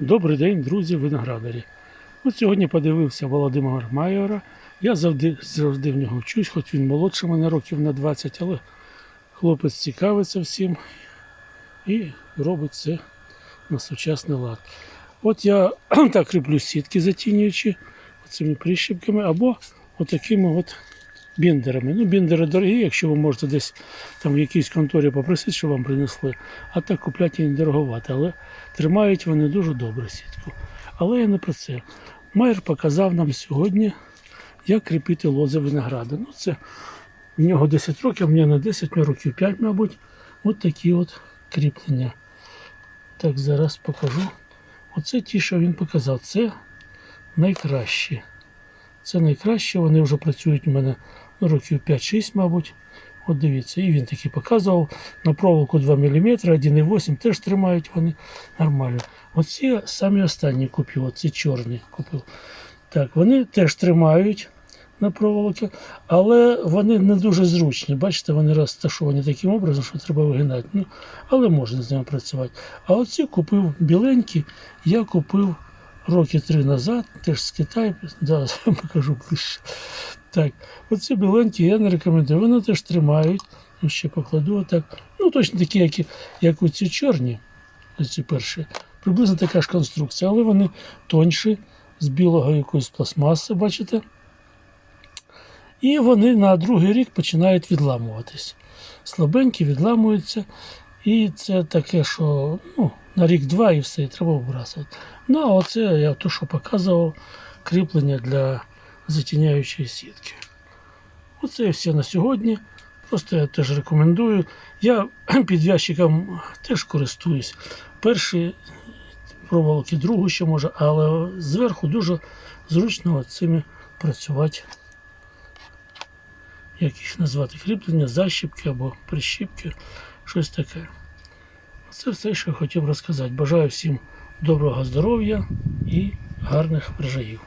Добрий день, друзі, виноградарі. От сьогодні подивився Володимира Майора. Я завжди, завжди в нього вчусь, хоч він молодше мене років на 20, але хлопець цікавиться всім і робить це на сучасний лад. От я так кріплю сітки, затінюючи цими прищепками або отакими от біндерами. Ну, біндери дорогі, якщо ви можете десь там в якійсь конторі попросити, щоб вам принесли, а так купляти їх дороговато, але тримають вони дуже добре сітку. Але я не про це. Майер показав нам сьогодні, як кріпити лози винограду. Ну, це в нього 10 років, а мене не 10, мені років 5, мабуть. От такі от кріплення. Так, зараз покажу. Оце ті, що він показав. Це найкращі. Це найкраще. Вони вже працюють у мене років 5-6, мабуть. От дивіться, і він таки показував на проволоку 2 мм, 1,8 теж тримають вони нормально. Оці самі останні купив, оці чорні купив. Так, вони теж тримають на проволоки, але вони не дуже зручні. Бачите, вони розташовані таким образом, що треба вигинати. Ну, але можна з ними працювати. А оці купив біленькі, я купив роки три назад, теж з Китаю, зараз покажу ближче. Так, оці біленькі я не рекомендую. Вони теж тримають. Ну, ще покладу отак. Ну, точно такі, як, як у чорні, ці перші. Приблизно така ж конструкція, але вони тонші, з білого якоїсь пластмаси, бачите? І вони на другий рік починають відламуватись. Слабенькі відламуються. І це таке, що ну, на рік-два і все, і треба вибрасувати. Ну, а оце я то, що показував, кріплення для затіняючої сітки. Оце все на сьогодні. Просто я теж рекомендую. Я під ящиком теж користуюсь. Перші проволоки, другу ще може, але зверху дуже зручно цими працювати. Як їх назвати? Кріплення, защіпки або прищіпки, щось таке. Це все, що я хотів розказати. Бажаю всім доброго здоров'я і гарних врожаїв.